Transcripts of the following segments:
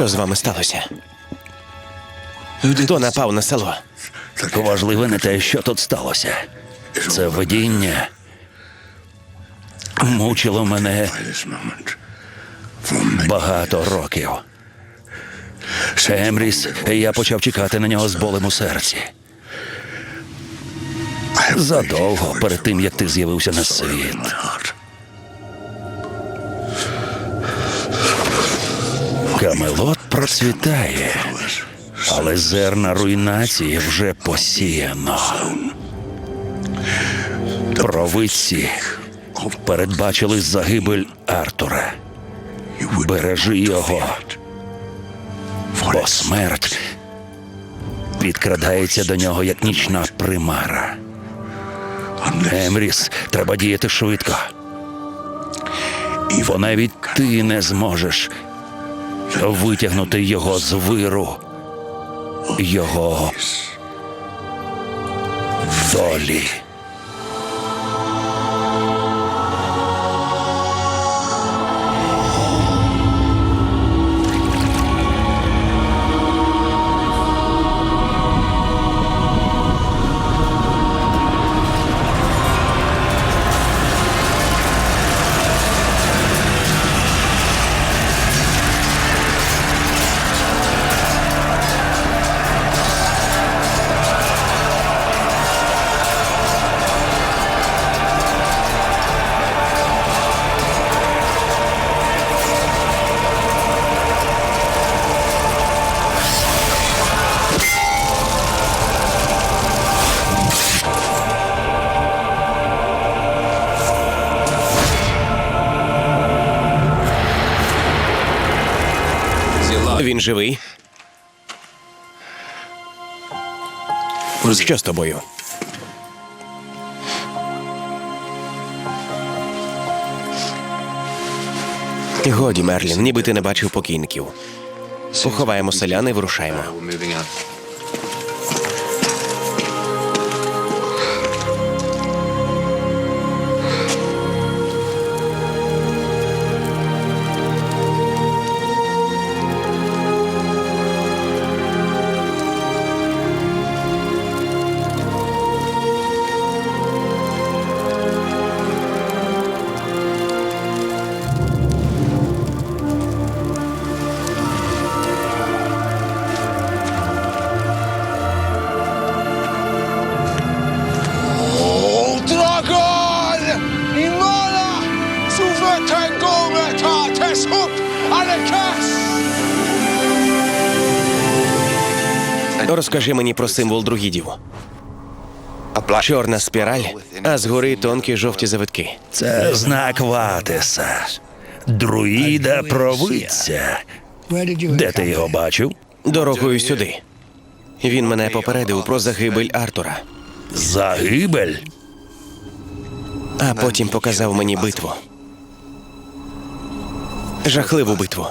Що з вами сталося? Хто напав на село? Важливе не те, що тут сталося. Це видіння мучило мене багато років. Емріс, я почав чекати на нього з болем у серці. Задовго перед тим, як ти з'явився на світ. Камелот процвітає, але зерна руйнації вже посіяно. Провидці передбачили загибель Артура. Бережи його, бо смерть підкрадається до нього як нічна примара. Емріс, треба діяти швидко. Бо навіть ти не зможеш витягнути його з виру, його долі. Він живий. Що з тобою? Годі, Мерлін, ніби ти не бачив покійників. Поховаємо селяни, вирушаємо. Розкажи мені про символ другідів. Чорна спіраль, а згори тонкі жовті завитки. Це знак Ватеса, друїда провидця. Де ти його бачив? Дорогою сюди. Він мене попередив про загибель Артура, Загибель? а потім показав мені битву. Жахливу битву.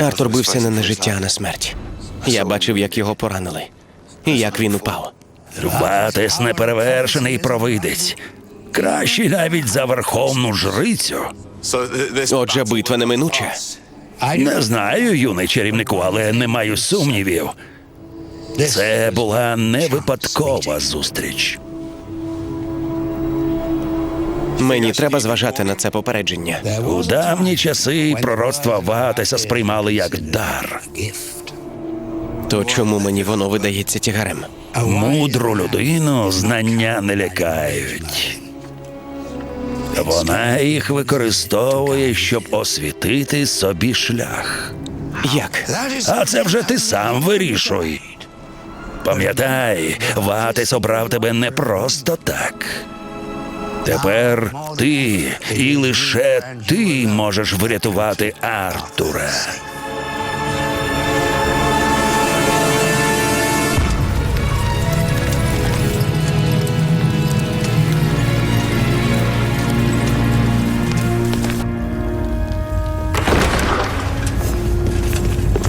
Артур бився не на життя, а на смерть. Я бачив, як його поранили, і як він упав. Ватес неперевершений провидець. Кращий навіть за верховну жрицю. Отже, битва неминуча. Не знаю, юний чарівнику, але не маю сумнівів. Це була не випадкова зустріч. Мені треба зважати на це попередження. У давні часи пророцтва Ваатеса сприймали як дар. То чому мені воно видається тягарем? Мудру людину знання не лякають. Вона їх використовує, щоб освітити собі шлях. Як? А це вже ти сам вирішуй. Пам'ятай, Ватис обрав тебе не просто так. Тепер ти і лише ти можеш врятувати Артура.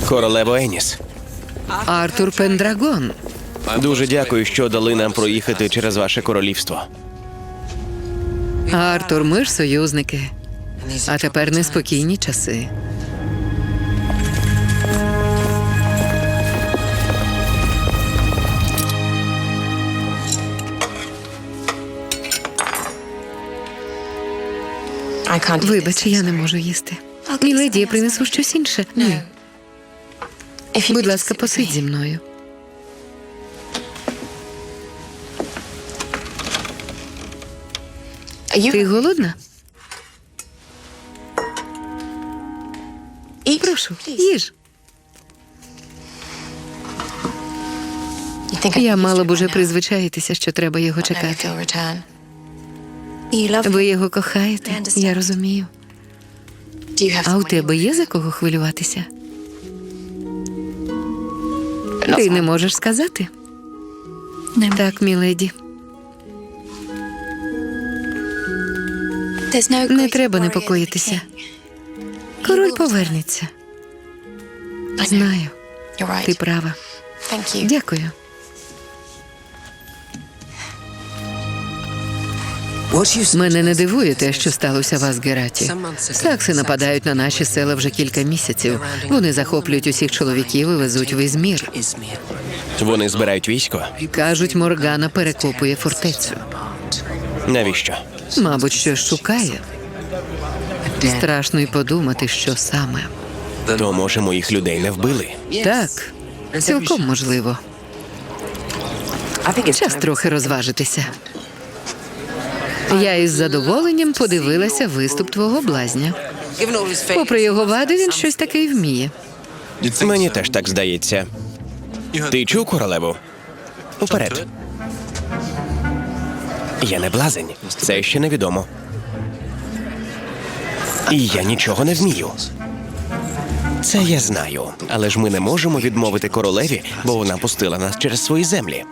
Королево Еніс. Артур Пендрагон. Дуже дякую, що дали нам проїхати через ваше королівство. Артур, ми ж союзники. А тепер неспокійні часи. Вибач, я не можу їсти. Міледі, я принесу щось інше. Ні. Будь ласка, посидь зі мною. Ти голодна? Прошу, їж. Я мала б уже призвичаїтися, що треба його чекати. Ви його кохаєте, я розумію. А у тебе є за кого хвилюватися? Ти не можеш сказати? Так, міледі. Не треба непокоїтися. Король повернеться. Знаю, ти права. Дякую. Мене не дивує те, що сталося в Асгераті. Сакси нападають на наші села вже кілька місяців. Вони захоплюють усіх чоловіків і везуть в Ізмір. Вони збирають військо. Кажуть, Моргана перекопує фортецю. Навіщо? Мабуть, щось шукає. Страшно й подумати, що саме. То може моїх людей не вбили. Так, цілком можливо. Час трохи розважитися. Я із задоволенням подивилася виступ твого блазня. Попри його вади, він щось таке й вміє. Мені теж так здається. Ти чув королеву? Уперед. Я не блазень. Це ще невідомо. І я нічого не вмію. Це я знаю. Але ж ми не можемо відмовити королеві, бо вона пустила нас через свої землі.